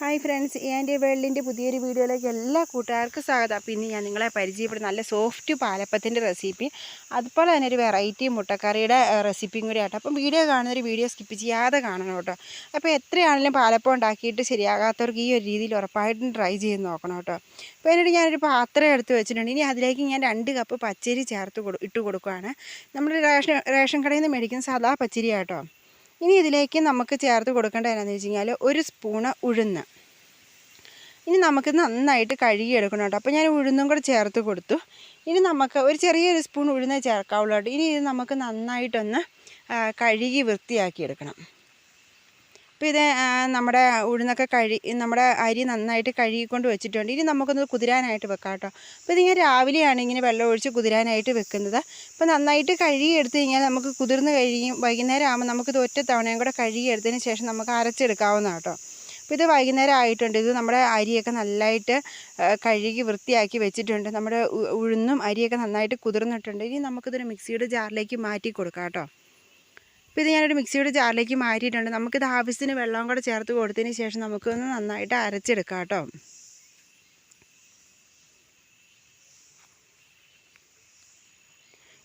Hi friends എന്റെ വേൾഡിന്റെ പുതിയൊരു വീഡിയോയിലേക്ക് എല്ലാ കൂട്ടുകാർക്കും സ്വാഗതം. അപ്പോൾ ഇന്ന് ഞാൻ നിങ്ങളെ പരിചയപ്പെടുന്ന നല്ല സോഫ്റ്റ് പാലപ്പത്തിന്റെ റെസിപ്പി അതുപോലെ തന്നെ ഒരു വെറൈറ്റി മുട്ടക്കറിയുടെ റെസിപ്പിയും കൂടി ആട്ടോ. അപ്പം വീഡിയോ കാണുന്നൊരു വീഡിയോ സ്കിപ്പ് ചെയ്യാതെ കാണണം കേട്ടോ. അപ്പോൾ എത്രയാണെങ്കിലും പാലപ്പം ഉണ്ടാക്കിയിട്ട് ശരിയാകാത്തവർക്ക് ഈ ഒരു രീതിയിൽ ഉറപ്പായിട്ടും ട്രൈ ചെയ്ത് നോക്കണം കേട്ടോ. അപ്പോൾ എന്നിട്ട് ഞാനൊരു പാത്രം എടുത്ത് വെച്ചിട്ടുണ്ട്. ഇനി അതിലേക്ക് ഞാൻ രണ്ട് കപ്പ് പച്ചരി ചേർത്ത് കൊടു ഇട്ട് കൊടുക്കുകയാണ് നമ്മൾ റേഷൻ റേഷൻ കടയിൽ നിന്ന് മേടിക്കുന്ന സാധാ പച്ചരി ആട്ടോ ഇനി ഇതിലേക്ക് നമുക്ക് ചേർത്ത് കൊടുക്കേണ്ട എന്നാന്ന് വെച്ച് കഴിഞ്ഞാൽ ഒരു സ്പൂണ് ഉഴുന്ന്. ഇനി നമുക്ക് നന്നായിട്ട് കഴുകിയെടുക്കണം കേട്ടോ. അപ്പോൾ ഞാൻ ഉഴുന്നും കൂടെ ചേർത്ത് കൊടുത്തു. ഇനി നമുക്ക് ഒരു ചെറിയൊരു സ്പൂൺ ഉഴുന്ന് ചേർക്കാവുള്ളൂ കേട്ടോ. ഇനി ഇത് നമുക്ക് നന്നായിട്ടൊന്ന് കഴുകി വൃത്തിയാക്കിയെടുക്കണം. അപ്പോൾ ഇത് നമ്മുടെ ഉഴുന്നൊക്കെ കഴി നമ്മുടെ അരി നന്നായിട്ട് കഴുകിക്കൊണ്ട് വെച്ചിട്ടുണ്ട്. ഇനി നമുക്കൊന്ന് കുതിരാനായിട്ട് വെക്കാം കേട്ടോ. അപ്പോൾ ഇതിങ്ങനെ രാവിലെയാണ് ഇങ്ങനെ വെള്ളം ഒഴിച്ച് കുതിരാനായിട്ട് വെക്കുന്നത്. അപ്പോൾ നന്നായിട്ട് കഴുകിയെടുത്ത് കഴിഞ്ഞാൽ നമുക്ക് കുതിർന്ന് കഴിയും. വൈകുന്നേരം ആകുമ്പോൾ നമുക്കിത് ഒറ്റ തവണയും കൂടെ കഴുകിയെടുത്തതിന് ശേഷം നമുക്ക് അരച്ചെടുക്കാവുന്ന കേട്ടോ. അപ്പോൾ ഇത് വൈകുന്നേരം ആയിട്ടുണ്ട്. ഇത് നമ്മുടെ അരിയൊക്കെ നന്നായിട്ട് കഴുകി വൃത്തിയാക്കി വെച്ചിട്ടുണ്ട്. നമ്മുടെ ഉഴുന്നും അരിയൊക്കെ നന്നായിട്ട് കുതിർന്നിട്ടുണ്ട്. ഇനി നമുക്കിതൊരു മിക്സിയുടെ ജാറിലേക്ക് മാറ്റി കൊടുക്കാം കേട്ടോ. അപ്പോൾ ഇത് ഞാനൊരു മിക്സിയുടെ ജാറിലേക്ക് മാറ്റിയിട്ടുണ്ട്. നമുക്കിത് ആവശ്യത്തിന് വെള്ളം കൂടെ ചേർത്ത് കൊടുത്തതിന് ശേഷം നമുക്കൊന്ന് നന്നായിട്ട് അരച്ചെടുക്കാം കേട്ടോ.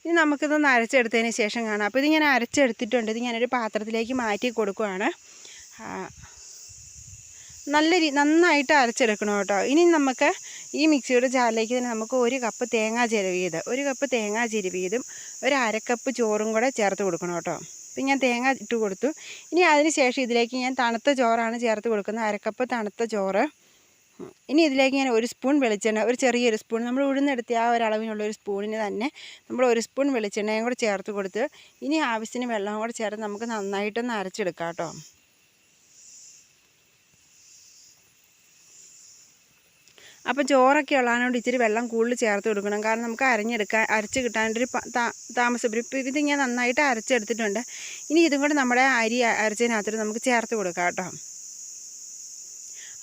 ഇനി നമുക്കിതൊന്ന് അരച്ചെടുത്തതിന് ശേഷം കാണാം. അപ്പോൾ ഇത് ഞാൻ അരച്ചെടുത്തിട്ടുണ്ട്. ഇത് ഞാനൊരു പാത്രത്തിലേക്ക് മാറ്റി കൊടുക്കുകയാണ് നല്ല രീ നന്നായിട്ട് അരച്ചെടുക്കണം കേട്ടോ. ഇനി നമുക്ക് ഈ മിക്സിയുടെ ജാറിലേക്ക് തന്നെ നമുക്ക് ഒരു കപ്പ് തേങ്ങാ ചിരവിയത് ഒരു കപ്പ് തേങ്ങാ ചിരവിയതും ഒരു അരക്കപ്പ് ചോറും കൂടെ ചേർത്ത് കൊടുക്കണം കേട്ടോ. അപ്പം ഞാൻ തേങ്ങ ഇട്ട് കൊടുത്തു. ഇനി അതിന് ശേഷം ഇതിലേക്ക് ഞാൻ തണുത്ത ചോറാണ് ചേർത്ത് കൊടുക്കുന്നത്. അരക്കപ്പ് തണുത്ത ചോറ്. ഇനി ഇതിലേക്ക് ഞാൻ ഒരു സ്പൂൺ വെളിച്ചെണ്ണ ഒരു ചെറിയൊരു സ്പൂൺ. നമ്മൾ ഉഴുന്നെടുത്ത ആ ഒരളവിനുള്ള ഒരു സ്പൂണിന് തന്നെ നമ്മൾ ഒരു സ്പൂൺ വെളിച്ചെണ്ണയും കൂടെ ചേർത്ത് കൊടുത്ത് ഇനി ആവശ്യത്തിന് വെള്ളവും കൂടെ ചേർത്ത് നമുക്ക് നന്നായിട്ടൊന്ന് അരച്ചെടുക്കാം കേട്ടോ. അപ്പോൾ ചോറൊക്കെ ഉള്ളതിനോട് ഇച്ചിരി വെള്ളം കൂടുതൽ ചേർത്ത് കൊടുക്കണം. കാരണം നമുക്ക് അരഞ്ഞെടുക്കാൻ അരച്ച് കിട്ടാനൊരു താമസം ഇപ്പോൾ ഇത് ഞാൻ നന്നായിട്ട് അരച്ചെടുത്തിട്ടുണ്ട്. ഇനി ഇതും കൂടെ നമ്മുടെ അരി അരച്ചതിനകത്തോട്ട് നമുക്ക് ചേർത്ത് കൊടുക്കാം കേട്ടോ.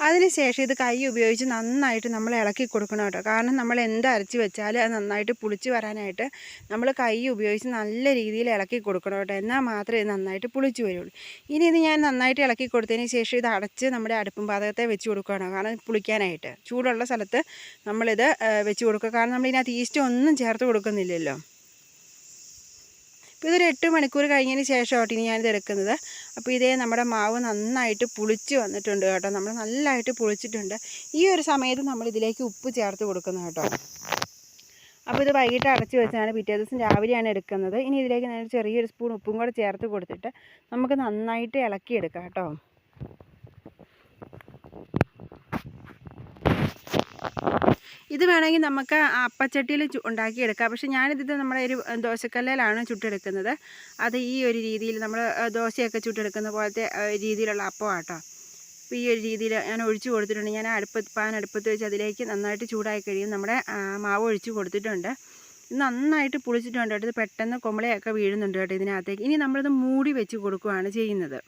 അതിനുശേഷം ഇത് കൈ ഉപയോഗിച്ച് നന്നായിട്ട് നമ്മൾ ഇളക്കി കൊടുക്കണം കേട്ടോ. കാരണം നമ്മൾ എന്ത് അരച്ച് വെച്ചാലും അത് നന്നായിട്ട് പുളിച്ച് വരാനായിട്ട് നമ്മൾ കൈ ഉപയോഗിച്ച് നല്ല രീതിയിൽ ഇളക്കി കൊടുക്കണം കേട്ടോ. എന്നാൽ മാത്രമേ ഇത് നന്നായിട്ട് പുളിച്ച് വരുള്ളൂ. ഇനി ഇത് ഞാൻ നന്നായിട്ട് ഇളക്കി കൊടുത്തതിന് ശേഷം ഇത് അടച്ച് നമ്മുടെ അടുപ്പും പാതകത്തെ വെച്ച് കൊടുക്കുകയാണ്. കാരണം പുളിക്കാനായിട്ട്. ചൂടുള്ള സ്ഥലത്ത് നമ്മളിത് വെച്ച് കൊടുക്കുക. കാരണം നമ്മളിതിനകത്ത് ഈസ്റ്റ് ഒന്നും ചേർത്ത് കൊടുക്കുന്നില്ലല്ലോ. അപ്പോൾ ഇതൊരു എട്ട് മണിക്കൂർ കഴിഞ്ഞതിന് ശേഷമായിട്ട് ഇനി ഞാനിത് എടുക്കുന്നത്. അപ്പോൾ ഇതേ നമ്മുടെ മാവ് നന്നായിട്ട് പുളിച്ച് വന്നിട്ടുണ്ട് കേട്ടോ. നമ്മൾ നല്ലതായിട്ട് പുളിച്ചിട്ടുണ്ട്. ഈ ഒരു സമയത്ത് നമ്മൾ ഇതിലേക്ക് ഉപ്പ് ചേർത്ത് കൊടുക്കുന്നത് കേട്ടോ. അപ്പോൾ ഇത് വൈകിട്ട് അടച്ച് വെച്ചാണ് പിറ്റേ ദിവസം രാവിലെയാണ് എടുക്കുന്നത്. ഇനി ഇതിലേക്ക് ഞാൻ ചെറിയൊരു സ്പൂൺ ഉപ്പും കൂടെ ചേർത്ത് കൊടുത്തിട്ട് നമുക്ക് നന്നായിട്ട് ഇളക്കിയെടുക്കാം കേട്ടോ. ഇത് വേണമെങ്കിൽ നമുക്ക് അപ്പച്ചട്ടിയിൽ ഉണ്ടാക്കിയെടുക്കാം. പക്ഷെ ഞാനിത് നമ്മുടെ ഒരു ദോശക്കല്ലിലാണ് ചുട്ടെടുക്കുന്നത്. അത് ഈ ഒരു രീതിയിൽ നമ്മൾ ദോശയൊക്കെ ചുട്ടെടുക്കുന്ന പോലത്തെ രീതിയിലുള്ള അപ്പമാട്ടോ. അപ്പോൾ ഈ ഒരു രീതിയിൽ ഞാൻ ഒഴിച്ചു കൊടുത്തിട്ടുണ്ട്. ഞാൻ അടുപ്പ് പാൻ അടുപ്പത്ത് വെച്ച് അതിലേക്ക് നന്നായിട്ട് ചൂടായി കഴിയും. നമ്മുടെ മാവ് ഒഴിച്ചു കൊടുത്തിട്ടുണ്ട്. നന്നായിട്ട് പുളിച്ചിട്ടുണ്ട് കേട്ടോ. ഇത് പെട്ടെന്ന് കുമ്പളയൊക്കെ വീഴുന്നുണ്ട് കേട്ടോ ഇതിനകത്തേക്ക്. ഇനി നമ്മളിത് മൂടി വെച്ച് കൊടുക്കുകയാണ് ചെയ്യുന്നത്.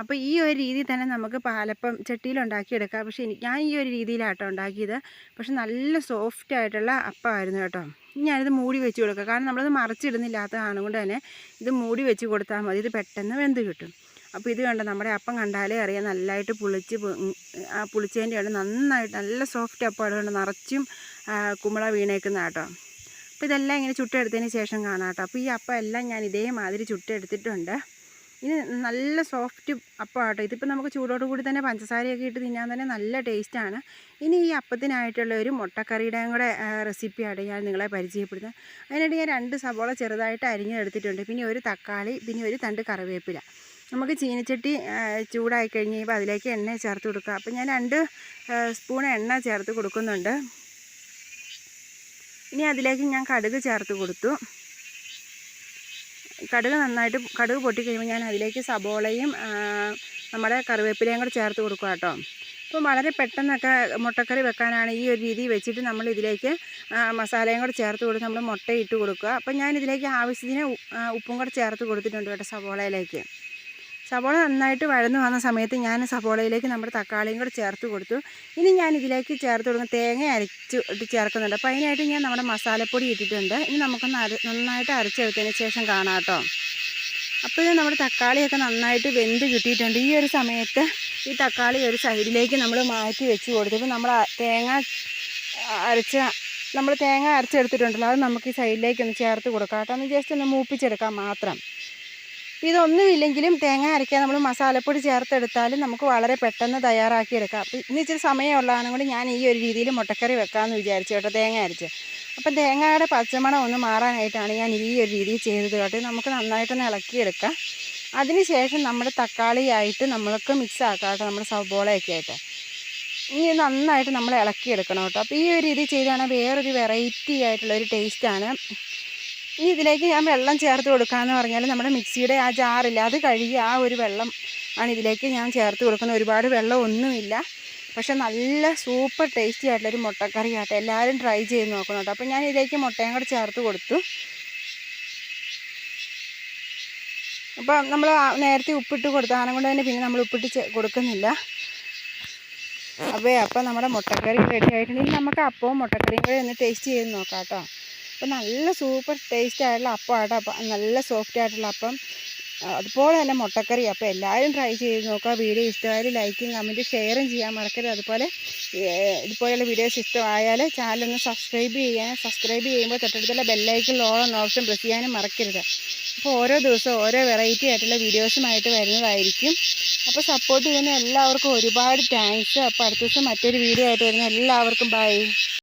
അപ്പോൾ ഈ ഒരു രീതി തന്നെ നമുക്ക് പാലപ്പം ചട്ടിയിൽ ഉണ്ടാക്കിയെടുക്കാം പക്ഷേ ഞാൻ ഈ ഒരു രീതിയിലാട്ടോ ഉണ്ടാക്കിയത്. പക്ഷെ നല്ല സോഫ്റ്റ് ആയിട്ടുള്ള അപ്പമായിരുന്നു കേട്ടോ. ഞാനിത് മൂടി വെച്ച് കൊടുക്കുക കാരണം നമ്മളത് മറച്ചിടുന്നില്ലാത്ത കാണുകൊണ്ട് തന്നെ ഇത് മൂടി വെച്ച് കൊടുത്താൽ മതി. ഇത് പെട്ടെന്ന് വെന്ത് കിട്ടും. അപ്പോൾ ഇത് കണ്ടോ? നമ്മുടെ അപ്പം കണ്ടാലേ അറിയാം. നല്ലതായിട്ട് പുളിച്ച് ആ പുളിച്ചതിന്റെ ആണ് നന്നായിട്ട് നല്ല സോഫ്റ്റ് അപ്പമാണ് കൊണ്ട് നിറച്ചും കുമ്പള വീണേക്കുന്ന കേട്ടോ. അപ്പോൾ ഇതെല്ലാം ഇങ്ങനെ ചുട്ടെടുത്തതിന് ശേഷം കാണാം കേട്ടോ. അപ്പോൾ ഈ അപ്പം എല്ലാം ഞാൻ ഇതേമാതിരി ചുട്ടെടുത്തിട്ടുണ്ട്. ഇത് നല്ല സോഫ്റ്റ് അപ്പം കേട്ടോ ഇതിപ്പോൾ നമുക്ക് ചൂടോട് കൂടി തന്നെ പഞ്ചസാരയൊക്കെ ഇട്ട് തിന്നാൻ തന്നെ നല്ല ടേസ്റ്റാണ് ഇനി ഈ അപ്പത്തിനായിട്ടുള്ള ഒരു മുട്ടക്കറിയുടെയും കൂടെ റെസിപ്പിയാണ് ഞാൻ നിങ്ങളെ പരിചയപ്പെടുത്തുന്നത് അതിനായിട്ട് ഞാൻ രണ്ട് സവോള ചെറുതായിട്ട് അരിഞ്ഞെടുത്തിട്ടുണ്ട്. പിന്നെ ഒരു തക്കാളി പിന്നെ ഒരു തണ്ട് കറിവേപ്പില. നമുക്ക് ചീനച്ചട്ടി ചൂടായി കഴിഞ്ഞ് കഴിയുമ്പോൾ അതിലേക്ക് എണ്ണ ചേർത്ത് കൊടുക്കുക അപ്പോൾ ഞാൻ രണ്ട് സ്പൂൺ എണ്ണ ചേർത്ത് കൊടുക്കുന്നുണ്ട്. ഇനി അതിലേക്ക് ഞാൻ കടുക് ചേർത്ത് കൊടുത്തു. കടുക് നന്നായിട്ട് കടുക് പൊട്ടി കഴിയുമ്പോൾ ഞാൻ അതിലേക്ക് സബോളയും നമ്മുടെ കറിവേപ്പിലയും കൂടെ ചേർത്ത് കൊടുക്കുക കേട്ടോ. അപ്പോൾ വളരെ പെട്ടെന്നൊക്കെ മുട്ടക്കറി വെക്കാനാണ് ഈ ഒരു രീതി വെച്ചിട്ട് നമ്മൾ ഇതിലേക്ക് മസാലയും കൂടെ ചേർത്ത് കൊടുത്ത് നമ്മൾ മുട്ടയിട്ട് കൊടുക്കുക. അപ്പോൾ ഞാൻ ഇതിലേക്ക് ആവശ്യത്തിന് ഉപ്പും കൂടെ ചേർത്ത് കൊടുത്തിട്ടുണ്ട് കേട്ടോ സബോളയിലേക്ക്. സബോള നന്നായിട്ട് വഴന്നു വന്ന സമയത്ത് ഞാൻ സവോളയിലേക്ക് നമ്മുടെ തക്കാളിയും കൂടെ ചേർത്ത് കൊടുത്തു. ഇനി ഞാൻ ഇതിലേക്ക് ചേർത്ത് കൊടുക്കുന്ന തേങ്ങ അരച്ച് ഇട്ട് ചേർക്കുന്നുണ്ട്. അപ്പോൾ അതിനായിട്ട് ഞാൻ നമ്മുടെ മസാലപ്പൊടി ഇട്ടിട്ടുണ്ട്. ഇനി നമുക്കൊന്ന് അര നന്നായിട്ട് അരച്ചെടുത്തതിന് ശേഷം കാണാം കേട്ടോ. അപ്പോൾ ഇത് നമ്മുടെ തക്കാളിയൊക്കെ നന്നായിട്ട് വെന്ത് കിട്ടിയിട്ടുണ്ട്. ഈ ഒരു സമയത്ത് ഈ തക്കാളി ഒരു സൈഡിലേക്ക് നമ്മൾ മാറ്റി വെച്ച് കൊടുത്തിട്ട് നമ്മൾ തേങ്ങ അരച്ച നമ്മൾ തേങ്ങ അരച്ചെടുത്തിട്ടുണ്ടല്ലോ. അത് നമുക്ക് ഈ സൈഡിലേക്ക് ഒന്ന് ചേർത്ത് കൊടുക്കാം. കേട്ടോ. ജസ്റ്റ് ഒന്ന് മൂപ്പിച്ചെടുക്കാം മാത്രം. ഇതൊന്നുമില്ലെങ്കിലും തേങ്ങ അരയ്ക്കാൻ നമ്മൾ മസാലപ്പൊടി ചേർത്തെടുത്താലും നമുക്ക് വളരെ പെട്ടെന്ന് തയ്യാറാക്കിയെടുക്കാം. അപ്പോൾ ഇന്ന് ഇച്ചിരി സമയമുള്ളതാണ് കൊണ്ട് ഞാൻ ഈ ഒരു രീതിയിൽ മുട്ടക്കറി വെക്കാമെന്ന് വിചാരിച്ചു കേട്ടോ തേങ്ങ അരച്ച്. അപ്പം തേങ്ങയുടെ പച്ചമണം ഒന്ന് മാറാനായിട്ടാണ് ഞാൻ ഈ ഒരു രീതിയിൽ ചെയ്തത് കേട്ടോ. നമുക്ക് നന്നായിട്ടൊന്ന് ഇളക്കിയെടുക്കാം. അതിനുശേഷം നമ്മുടെ തക്കാളിയായിട്ട് നമ്മൾക്ക് മിക്സ് ആക്കാം കേട്ടോ നമ്മുടെ സവോളയൊക്കെ ആയിട്ട്. ഇനി നന്നായിട്ട് നമ്മൾ ഇളക്കിയെടുക്കണം കേട്ടോ. അപ്പോൾ ഈ ഒരു രീതി ചെയ്താണ് വേറൊരു വെറൈറ്റി ആയിട്ടുള്ള ഒരു ടേസ്റ്റാണ് ഇനി ഇതിലേക്ക് ഞാൻ വെള്ളം ചേർത്ത് കൊടുക്കാമെന്ന് പറഞ്ഞാൽ നമ്മുടെ മിക്സിയുടെ ആ ജാറില്ല അത് കഴുകി ആ ഒരു വെള്ളം ആണ് ഇതിലേക്ക് ഞാൻ ചേർത്ത് കൊടുക്കുന്നത്. ഒരുപാട് വെള്ളം ഒന്നുമില്ല. പക്ഷെ നല്ല സൂപ്പർ ടേസ്റ്റി ആയിട്ടുള്ളൊരു മുട്ടക്കറി ആട്ടെ. എല്ലാവരും ട്രൈ ചെയ്ത് നോക്കണം കേട്ടോ. അപ്പോൾ ഞാൻ ഇതിലേക്ക് മുട്ടയും കൂടെ ചേർത്ത് കൊടുത്തു. അപ്പോൾ നമ്മൾ നേരത്തെ ഉപ്പിട്ട് കൊടുത്താണ് കൊണ്ട് തന്നെ പിന്നെ നമ്മൾ ഉപ്പിട്ട് കൊടുക്കുന്നില്ല. അപ്പോൾ അപ്പം നമ്മുടെ മുട്ടക്കറി റെഡി ആയിട്ടുണ്ടെങ്കിൽ നമുക്ക് അപ്പവും മുട്ടക്കറിയും കൂടെ ഒന്ന് ടേസ്റ്റ് ചെയ്ത് നോക്കാം കേട്ടോ. അപ്പം നല്ല സൂപ്പർ ടേസ്റ്റ് ആയിട്ടുള്ള അപ്പമാണ് നല്ല സോഫ്റ്റ് ആയിട്ടുള്ള അപ്പം. അതുപോലെ തന്നെ മുട്ടക്കറി. അപ്പോൾ എല്ലാവരും ട്രൈ ചെയ്ത് നോക്കുക. വീഡിയോ ഇഷ്ടമായാലും ലൈക്കും കമന്റും ഷെയറും ചെയ്യാൻ മറക്കരുത്. അതുപോലെ ഇതുപോലെയുള്ള വീഡിയോസ് ഇഷ്ടമായാൽ ചാനലൊന്ന് സബ്സ്ക്രൈബ് ചെയ്യാൻ സബ്സ്ക്രൈബ് ചെയ്യുമ്പോൾ തൊട്ടടുത്തുള്ള ബെല്ലൈക്കൻ ഓൾ എന്ന ഓപ്ഷൻ പ്രസ് ചെയ്യാനും മറക്കരുത്. അപ്പോൾ ഓരോ ദിവസവും ഓരോ വെറൈറ്റി ആയിട്ടുള്ള വീഡിയോസുമായിട്ട് വരുന്നതായിരിക്കും. അപ്പോൾ സപ്പോർട്ട് ചെയ്യുന്ന എല്ലാവർക്കും ഒരുപാട് താങ്ക്സ് അപ്പോൾ അടുത്ത ദിവസം മറ്റൊരു വീഡിയോ ആയിട്ട് വരുന്ന എല്ലാവർക്കും ബൈ